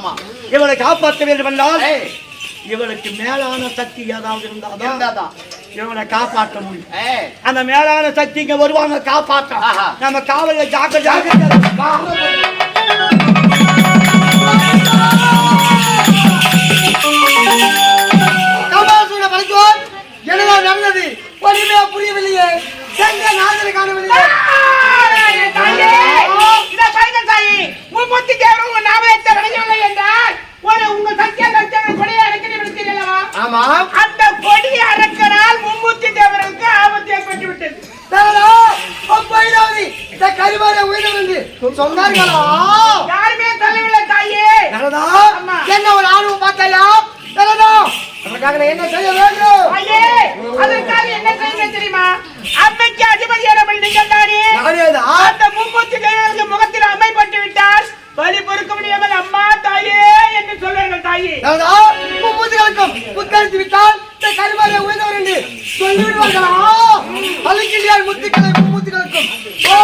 ஆமா. இவளை காப்பாற்ற வேண்டும் என்றால் இவளுக்கு மேலான சக்தி ஏதாவது இருந்தாதான். இவனை காப்பாற்ற முடியும். அந்த மேலான சக்தி இங்க வருவாங்க காப்பாற்ற. நம்ம காவல்ல ஜாக்க ஜாக்க என்னதான் நடந்தது? ஒன்றுமே புரியவில்லையே. எங்க நாதனை காணவில்லையே? மும்மூர்த்தி தேவரும் உங்க நாமத்தை விளையவில்லை என்றால், ஒரு உங்க சத்திய தரிசன கொடியை அடக்கி விடுத்தீர் அல்லவா? ஆமா. அந்த கொடியை அடக்கினால் மும்மூர்த்தி தேவருக்கு ஆபத்து ஏற்பட்டு விட்டது. இந்த கரிமாரை உயிரிழந்து சொன்னார்களா? யாருமே சொல்லவில்லை தாயே. என்ன ஒரு ஆர்வம் பார்த்தாயா? நமக்காக நான் என்ன செய்ய வேண்டும்? தாயே, அதற்காக என்ன செய்ய தெரியுமா? அம்மைக்கு அதிபதியானவள் நீங்கள் தானே? அந்த மும்மூர்த்தி தேவருக்கு முகத்தில் அமைப்பட்டு விட்டால் பலி பொறுக்க முடியாமல் அம்மா தாயே என்று சொல்வார்கள் தாயே. மும்மூர்த்திகளுக்கும் புத்தரித்து விட்டால் கரிமாரை உயிர்ந்தவர் என்று சொல்லிவிடுவார்களா? அழுக்கின்றார் முத்துக்களை மும்மூர்த்திகளுக்கும். ஓ!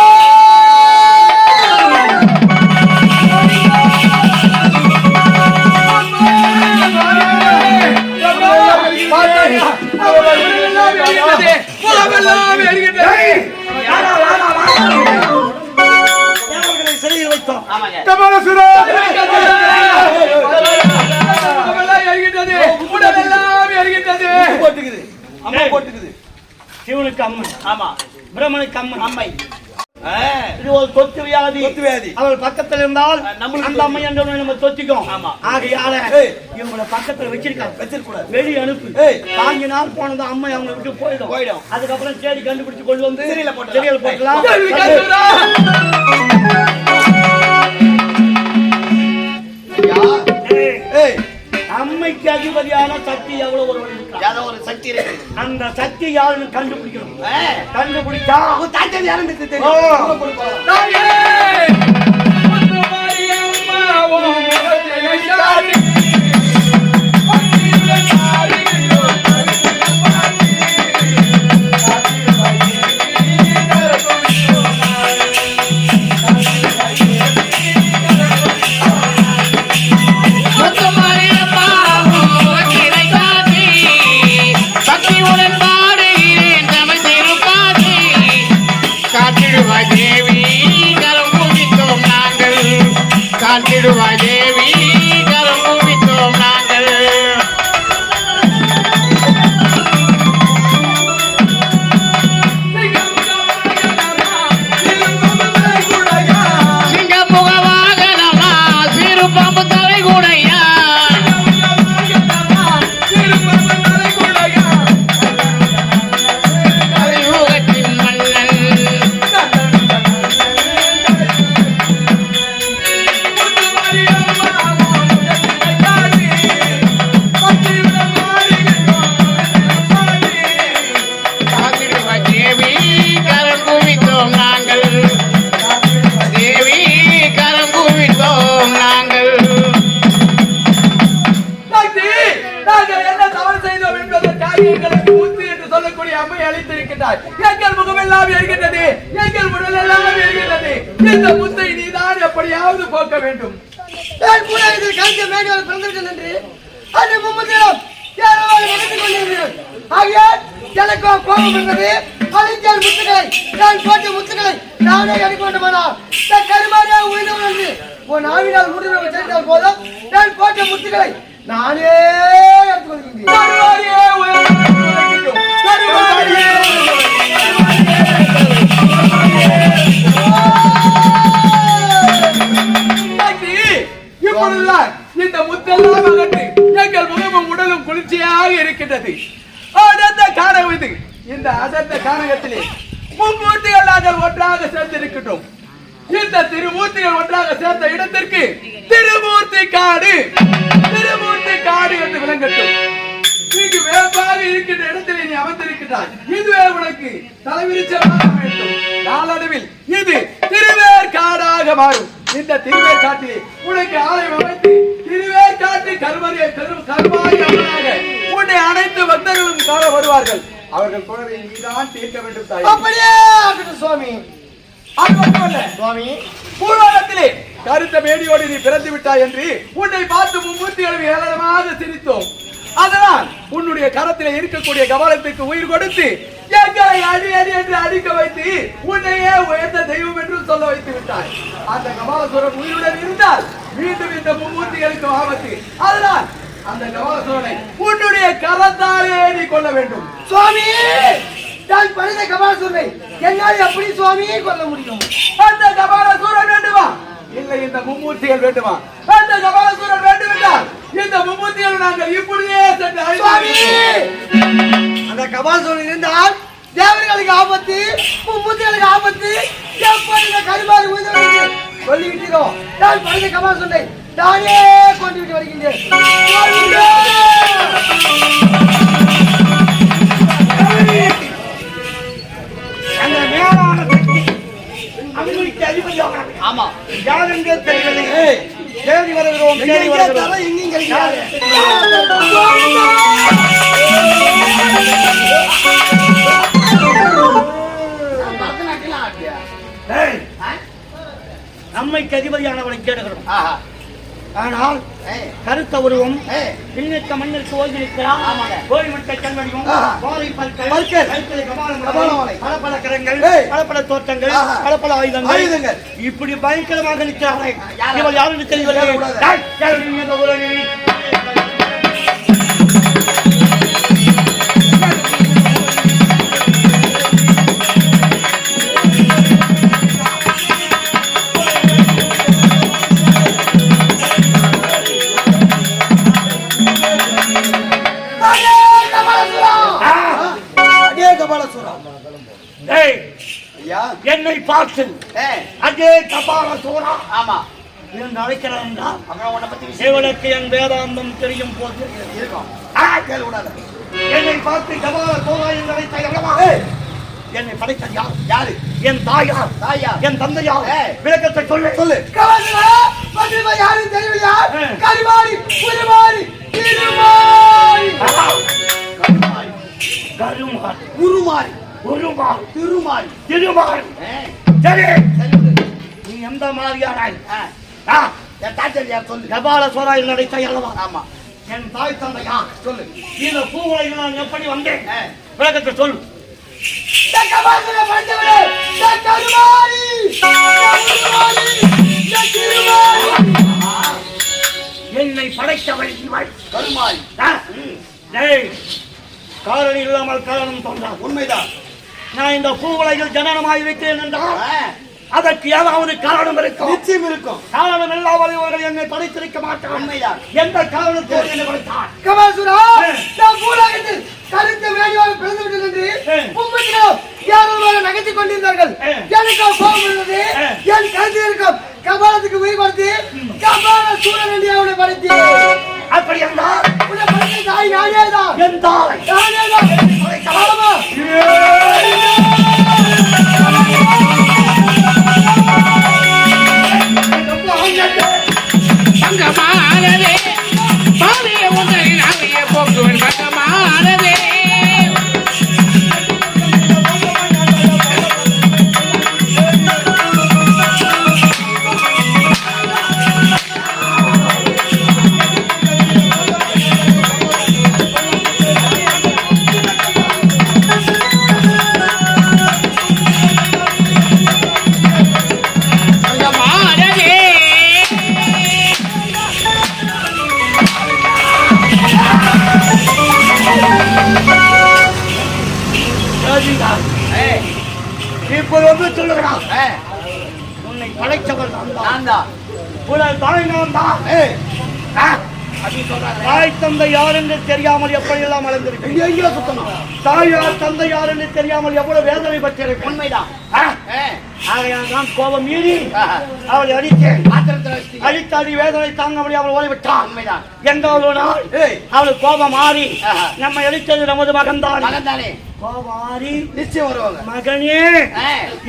தேவர்களை சிறையில் வைத்தோம் ஆமாங்க. போட்டுக்குது. அம்மா போட்டுக்குது. சிவனுக்கு அம்மன். ஆமா. பிரம்மனுக்கு அம்மன். அம்மை. இது ஒரு தொத்து வியாதி தொத்து வியாதி. அவள் பக்கத்துல இருந்தால் நம்மளுக்கு அந்த அம்மை என்ற நம்ம தொத்திக்கும் ஆமா. ஆகையால. இவங்களை பக்கத்துல வச்சிருக்காங்க வச்சிருக்க கூடாது வெளி அனுப்பு. பாஞ்சு நாள் போனது அம்மை அவங்க விட்டு போயிடும் போயிடும். அதுக்கப்புறம் தேடி கண்டுபிடிச்சு கொண்டு வந்து சிறையில போட்டுடலாம். சிறையில் போட்டலாம் ஏய் அம்மைக்கு அதிபதியான சக்தி எவ்வளவு ஒரு சக்தி இருக்கு. அந்த சக்தி யாருன்னு கண்டுபிடிக்கணும். கண்டுபிடிச்சா தாத்தது யாருன்னு. தெரியும்? இந்த முத்தை நீதான் எப்படியாவது போக்க வேண்டும். நான் இதில் கலந்து மேடையில் பிறந்திருக்கேன் என்று அந்த மும்மத்திடம் ஏறவாறு நடந்து கொண்டிருக்கிறேன் ஆகையால் எனக்கு கோபம் என்பது அழிஞ்சால் முத்துக்களை நான் போட்ட முத்துக்களை நானே எடுக்க வேண்டுமானால் நான் கருமாறியா உயிர்ந்தவன் என்று உன் ஆவினால் முடிவு சேர்ந்தால் போதும். நான் போட்ட முத்துக்களை நானே எடுத்துக் கொள்கின்றேன். இப்பொழுதுதான் இந்த முத்தெல்லாம் அகன்று எங்கள் முகமும் உடலும் குளிர்ச்சியாக இருக்கின்றது. அடர்ந்த காணகம் இது. இந்த அடர்ந்த காணகத்திலே மும்மூர்த்திகள் நாங்கள் ஒன்றாக சேர்ந்திருக்கின்றோம். இந்த திருமூர்த்திகள் ஒன்றாக சேர்ந்த இடத்திற்கு திருமூர்த்தி காடு. திருமூர்த்தி காடு என்று விளங்கட்டும். இங்கு வேப்பாக இருக்கின்ற இடத்திலே நீ அமர்ந்திருக்கிறாய் இதுவே உனக்கு தலைவிரிச்சமாக வேண்டும். நாளடைவில் இது திருவேற்காடாக மாறும். இந்த திருவேற்காட்டிலே உனக்கு ஆலயம் அமைத்து திருவேற்காட்டு கருமறையை கரு கருமாரி அம்மனாக உன்னை அனைத்து பக்தர்களும் காண வருவார்கள். அவர்கள் குழந்தை நீதான் தீர்க்க வேண்டும் தாய். அப்படியே சுவாமி. அது மட்டுமல்ல சுவாமி. பூலோகத்திலே கருத்த மேடியோடு நீ பிறந்து விட்டாய் என்று உன்னை பார்த்து மும்மூர்த்திகளும் ஏளனமாக சிரித்தோம். அதனால் உன்னுடைய கரத்திலே இருக்கக்கூடிய கவலத்துக்கு உயிர் கொடுத்து எங்களை அடி அடி என்று அடிக்க உன்னையே உயர்ந்த தெய்வம் என்று சொல்ல வைத்து விட்டாய். அந்த கபாலசுரன் உயிருடன் இருந்தால் மீண்டும் இந்த மும்மூர்த்திகளுக்கு ஆபத்து. அதனால் அந்த கபாலசுரனை உன்னுடைய கரத்தாலே நீ கொள்ள வேண்டும். சுவாமி நான் பழுத கபாலசுரனை என்னால் எப்படி சுவாமியே கொல்ல முடியும்? அந்த கபாலசுரன் வேண்டுமா? இல்லை இந்த மும்மூர்த்திகள் வேண்டுமா? அந்த கபாலசுரன் வேண்டும் என்றால் இந்த மும்மூர்த்திகள் நாங்கள் இப்படியே சென்று அந்த கபாலசுரன் இருந்தால் தேவர்களுக்கு ஆபத்து மும்மூர்த்திகளுக்கு ஆபத்து. கருமாறி சொல்லிவிட்டீரோ நான் பழுத கபாசுரை நானே கொண்டு விட்டு வருகின்றேன். ஆமா. யார் என்றே தெரியவில்லை. தேடி வருகிறோம் தேடி வருகிறோம். எங்கேயும் கிடைக்காது நம்மைக்கு அதிபதியானவனை கேடுகிறோம் ஆனால் கருத்த உருவம் பின்னிட்ட மண்ணிற்கு ஓய்வு நிற்கிறார். கோழிமட்ட ஆஹா. கோலை. பல பல கரங்கள். பல பல தோற்றங்கள். பல பல ஆயுதங்கள். இப்படி பயங்கரமாக நிற்கிறார்கள்? இவர் யாரும் தெரியவில்லை ஏய். அதே கபால சோழா ஆமா. பத்தி விஷயம் இவனுக்கு என் வேதாந்தம் தெரியும் போது இருக்கும். என்னை பார்த்து கபால சோழா என்று அழைத்த என்னை படைத்தது யார்? யாரு? என் தாயார் தாயா? என் தந்தையார். விளக்கத்தை சொல்லு. சொல்லு. யாரும் தெரியலையா உருமாறி திருமாறி. கருமாறி. கருமாறி. உருமாறி உருமாறு திருமாறி சரி. நீ எந்த ஆ, என் தாத்தல் யார் சொல்லு. கபால சோழாயில் நடைத்த அல்லவா ஆமா. என் தாய் தந்தையா? சொல்லு. இந்த பூவுலையில் நான் எப்படி வந்தேன். விளக்கத்தை சொல்லு கபாசுர பண்டவரே, உருமாறி, இந்த திருமாறி. என்னை படைத்தவள் இவள். காரணம் இல்லாமல் காரணம் தோன்றான் உண்மைதான். நான் இந்த பூவுலையில் ஜனனமாய் வைத்தேன் என்றால் அதற்கு ஏதாவது காரணம் இருக்கும். நிச்சயம் இருக்கும். காரணம் இல்லாமல் இவர்கள் என்னை படைத்திருக்க உண்மைதான். எந்த காரணத்தோடு என்னை படைத்தான் கபாசுரா நான் பூலகத்தில் கருத்த வேடியோடு பிறந்து என்று. மும்மத்திலும் யாரும் நகைத்துக் கொண்டிருந்தார்கள். எனக்கு கோபம் இருந்தது. என் கருத்து இருக்கும். கபாலத்துக்கு உயிர் கொடுத்து கபால சூழல் அவனை படைத்தி அப்படி என்றால் தாய் நானே தான் என் தாய் நானே தான் யார் என்று தெரியாமல் எங்க எங்கேயோ சுத்தணும் தாயார் தந்தை யார் என்று தெரியாமல் எவ்வளவு வேதனை பட்டிருக்கேன் உண்மைதான். ஆகையால் கோபம் மீறி. அவளை அடித்தேன். வச்சுட்டீங்க. அடித்தாடி வேதனை தாங்க முடியாமல் ஓடிவிட்டான். உண்மைதான். எந்த ஒரு நாள் அவளுக்கு கோபம் மாறி. நம்மை அடித்தது நமது மகன்தான். மகன் தானே கோபம் மாறி நிச்சயம் வருவாங்க. மகனே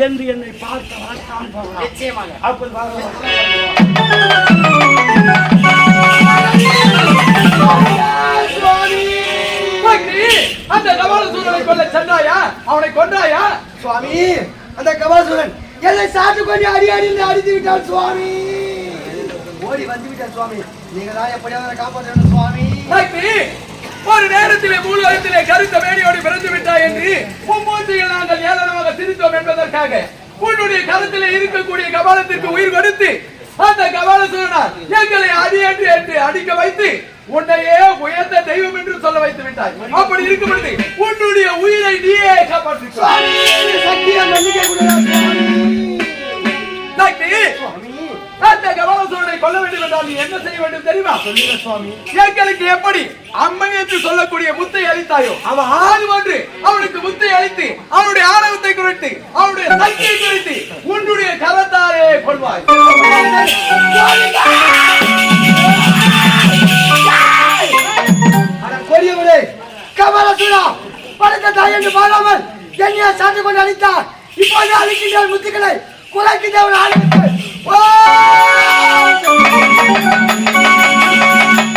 என்று என்னை போகிறான் நிச்சயமாக. அப்படி அந்த கபாலசூரனை கொல்ல சென்றாயா? அவனை கொன்றாயா? சுவாமி அந்த கபாசுரன் என்னை சாட்டு கொண்டு அடி அடி அடித்து விட்டான் சுவாமி. ஓடி வந்து விட்டேன் சுவாமி. நீங்க தான் எப்படியாவது என்னை காப்பாற்ற வேண்டும் சுவாமி ஒரு நேரத்திலே மூலத்திலே கருத்த மேடியோடு பிறந்து விட்டாய் என்று மும்மூர்த்திகள் நாங்கள் ஏளனமாக சிரித்தோம் என்பதற்காக. உன்னுடைய கருத்திலே இருக்கக்கூடிய கபாலத்திற்கு உயிர் கொடுத்து அந்த கபால சொன்னார் எங்களை அடி என்று என்று அடிக்க வைத்து உன்னையே உயர்ந்த தெய்வம் என்று சொல்ல வைத்து விட்டாய். அப்படி இருக்கும் பொழுது உன்னுடைய உயிரை நீயே சுவாமி. அந்த கபாலசோனை கொல்ல என்றால் என்ன செய்ய வேண்டும் தெரியுமா? சொல்லுங்க சுவாமி. எங்களுக்கு எப்படி அம்மை என்று சொல்லக்கூடிய முத்தை அளித்தாயோ? அவ ஆறு ஒன்று. அவனுக்கு முத்தை அளித்து அவனுடைய ஆணவத்தை குறைத்து அவனுடைய சக்தியை குறைத்து உன்னுடைய கரத்தாலே கொள்வாய். கொடியவரே கமலசுரா படுத்த தாய் என்று பாராமல் என்னைய சாட்டு கொண்டு அளித்தார் இப்போது அளிக்கின்ற முத்துக்களை குலைக்கின்றவன் ஆரம்பித்து ஓ!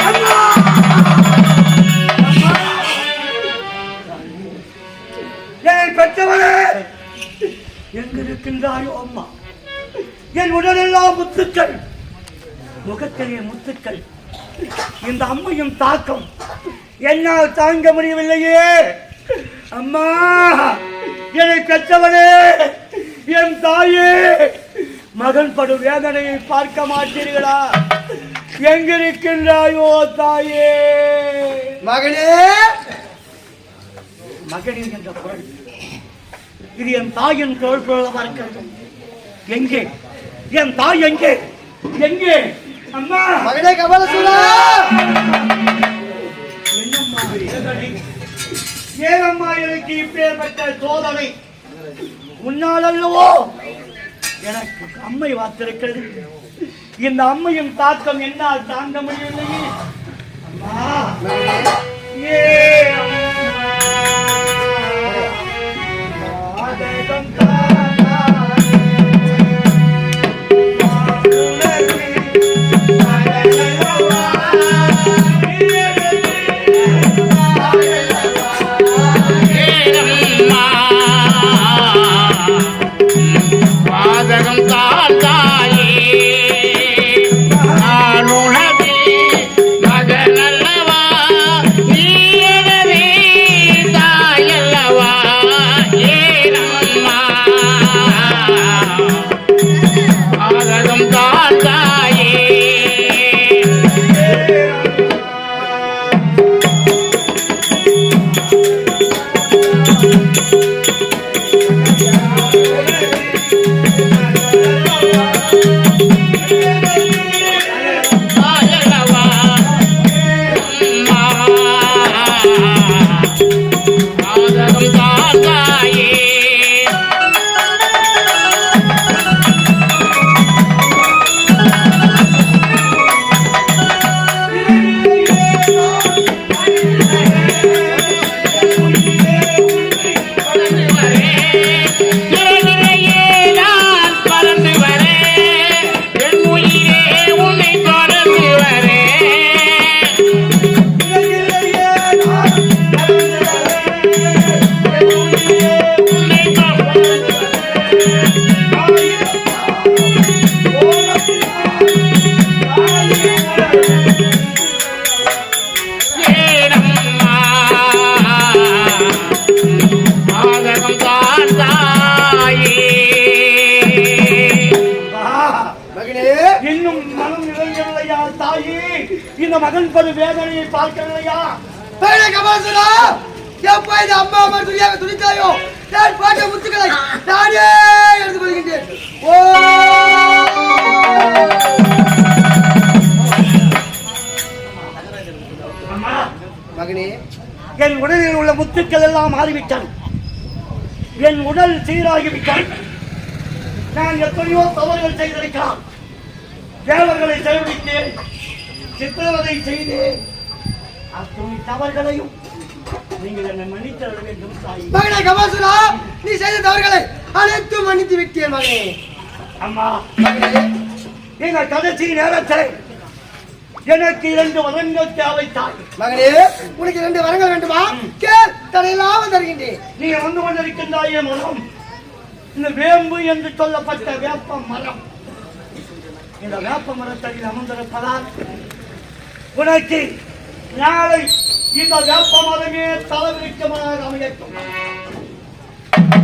அம்மா! எங்கிருக்கின்றாயோ அம்மா என் உடலெல்லாம் முத்துக்கள் முகத்திலே முத்துக்கள் இந்த அம்மையும் தாக்கம் என்னால் தாங்க முடியவில்லையே அம்மா என்னை பெற்றவனே என் தாயே மகன் படும் வேதனையை பார்க்க மாட்டீர்களா? எங்கிருக்கின்றாயோ தாயே? மகனே! மகனே என்ற குரல். இது என் தாயின் குரல் போலவா இருக்கிறது எங்கே? என் தாய் எங்கே? எங்கே? அம்மா! மகனே என்னம்மா வேதனை? ஏனம்மா எனக்கு இப்பேற்பட்ட சோதனை? உன்னால் அல்லவோ எனக்கு அம்மை வாத்திருக்கிறது. இந்த அம்மையும் தாக்கம் என்னால் தாங்க முடியவில்லையே. அம்மா. ஏ Yeah. மகனே கமலசுரா எப்போ இந்த அம்மா அம்மா துணியாக துணித்தாயோ நான் பாட்ட முத்துக்களை நானே எடுத்துக் கொள்கின்றேன் ஓ! மகனே என் உடலில் உள்ள முத்துக்கள் எல்லாம் மாறிவிட்டன. என் உடல் சீராகிவிட்டது நான் எத்தனையோ தவறுகள் செய்திருக்கலாம். தேவர்களை செலவழித்தேன் சித்திரவதை செய்தேன். அத்தனை தவறுகளையும் நீங்கள் என்னை மன்னித்தர வேண்டும் தாய். மகனே கமலசுரா நீ செய்த தவறுகளை அனைத்தும் மன்னித்து விட்டேன் மகனே. அம்மா மகனே இந்த கடைசி நேரத்தில் எனக்கு இரண்டு வரங்கள் தேவை தாய். மகனே உனக்கு ரெண்டு வரங்கள் வேண்டுமா? கேள் தடையில்லாமல் தருகின்றேன். நீ வந்து கொண்டிருக்கின்றாயே மரம் இந்த வேம்பு என்று சொல்லப்பட்ட வேப்ப மரம். இந்த வேப்ப மரத்தடியில் அமர்ந்திருப்பதால் உனக்கு நாளை இந்த வேப்ப மதமே தலைவிரிக்கமாக அமையட்டும்.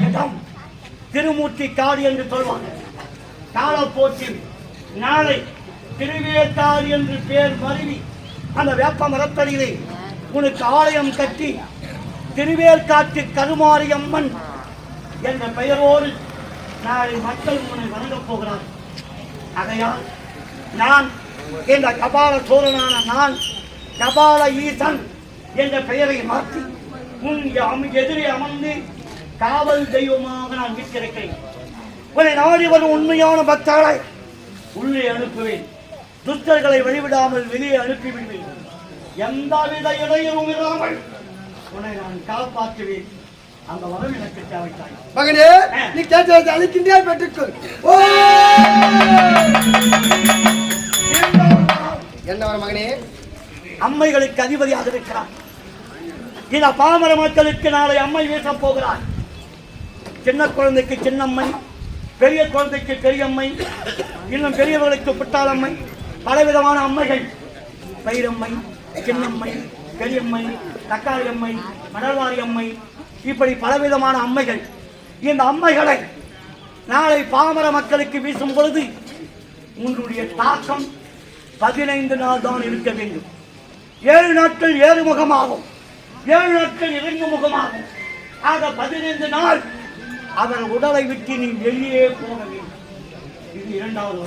இடம் திருமூர்த்தி காடு என்று சொல்வாங்க. காலப்போக்கில் நாளை திருவேற்காடு என்று பேர் மருவி அந்த வேப்ப மரத்தடியிலே உனக்கு ஆலயம் கட்டி திருவேற்காட்டு கருமாரியம்மன் என்ற பெயரோடு நாளை மக்கள் உன்னை வணங்கப் போகிறார் அதையால் நான் இந்த கபால சோழனான நான் கபால ஈசன் என்ற பெயரை மாற்றி உன் எதிரே அமர்ந்து காவல் தெய்வமாக நான் வீட்டிருக்கிறேன் உன்னை நாடி வரும் உண்மையான பக்தர்களை உள்ளே அனுப்புவேன். துஷ்டர்களை வழிவிடாமல் வெளியே அனுப்பிவிடுவேன். எந்தவித இடையூறும் இல்லாமல் உன்னை நான் காப்பாற்றுவேன். அந்த வரம் எனக்கு தேவைத்தாய் மகனே நீ கேட்டதை அளிக்கின்றே பெற்றுக்கொள். என்ன வர மகனே? அம்மைகளுக்கு அதிபதியாக இருக்கிறார். இந்த பாமர மக்களுக்கு நாளை அம்மை வீசப் போகிறார். சின்ன குழந்தைக்கு சின்னம்மை பெரிய குழந்தைக்கு பெரியம்மை இன்னும் பெரியவர்களுக்கு புட்டாளம்மை பலவிதமான அம்மைகள். பயிரம்மை சின்னம்மை பெரியம்மை தக்காளி அம்மை மணல்வாரி அம்மை இப்படி பலவிதமான அம்மைகள். இந்த அம்மைகளை நாளை பாமர மக்களுக்கு வீசும் பொழுது உன்னுடைய தாக்கம் பதினைந்து நாள் தான் இருக்க வேண்டும். ஏழு நாட்கள் ஏழு முகமாகும். ஏழு நாட்கள் இறங்கு முகமாகும். ஆக பதினைந்து நாள் அவர் உடலை விட்டு நீ வெளியே போக வேண்டும். இது இரண்டாவது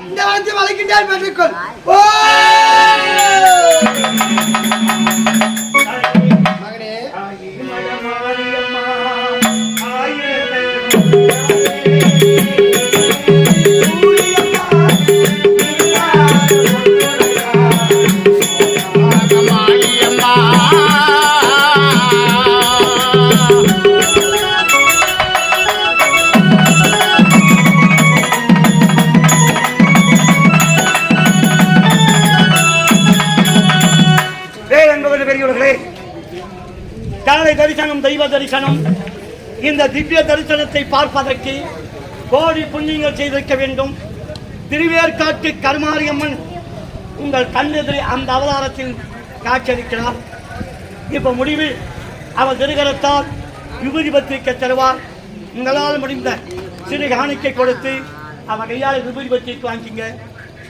இந்த வரத்தை அளிக்கின்றே பெற்றுக்கொள். ஓ! தரிசனம். இந்த திவ்ய தரிசனத்தை பார்ப்பதற்கு கோடி புண்ணியங்கள் செய்திருக்க வேண்டும். திருவேற்காட்டு கருமாரியம்மன் உங்கள் கண்ணெதிரே அந்த அவதாரத்தில் காட்சியளிக்கிறார். இப்ப முடிவில் அவர் திருகரத்தால் விபூதி பத்திரிக்கை தருவார். உங்களால் முடிந்த சிறு காணிக்கை கொடுத்து அவர் கையால் விபூதி பத்திரிக்கை வாங்கிக்கிங்க.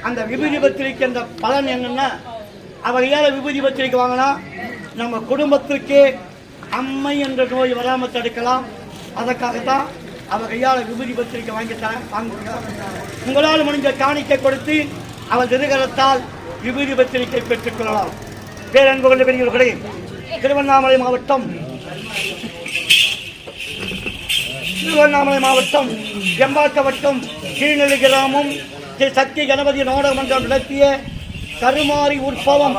அந்த விபூதி பத்திரிக்கை அந்த பலன் என்னென்னா அவர் கையால் விபூதி பத்திரிக்கை வாங்கினா நம்ம குடும்பத்திற்கே அம்மை என்ற நோய் வராமல் தடுக்கலாம் அதற்காகத்தான் அவர் கையால் விபூதி பத்திரிக்கை வாங்கி தரேன் உங்களால் முடிஞ்ச காணிக்கை கொடுத்து அவர் திருகரத்தால் விபூதி பத்திரிக்கை பெற்றுக்கொள்ளலாம் பேரன்பு கொண்ட பெரியவர்களே திருவண்ணாமலை மாவட்டம் திருவண்ணாமலை மாவட்டம் எம்பாக்க வட்டம் கீழ்நிலை கிராமம் ஸ்ரீ சக்தி கணபதி நாடகமன்றம் நடத்திய கருமாறி உற்பவம்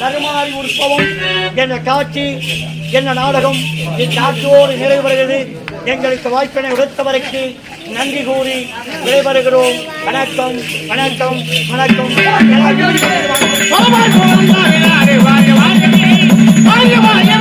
கருமாறி உற்பவம் என்ற காட்சி என்ற நாடகம் இந்நாட்டோடு நிறைவுறுகிறது எங்களுக்கு வாய்ப்பினை உடுத்தவருக்கு நன்றி கூறி விடைபெறுகிறோம் வணக்கம் வணக்கம் வணக்கம் வாழ்க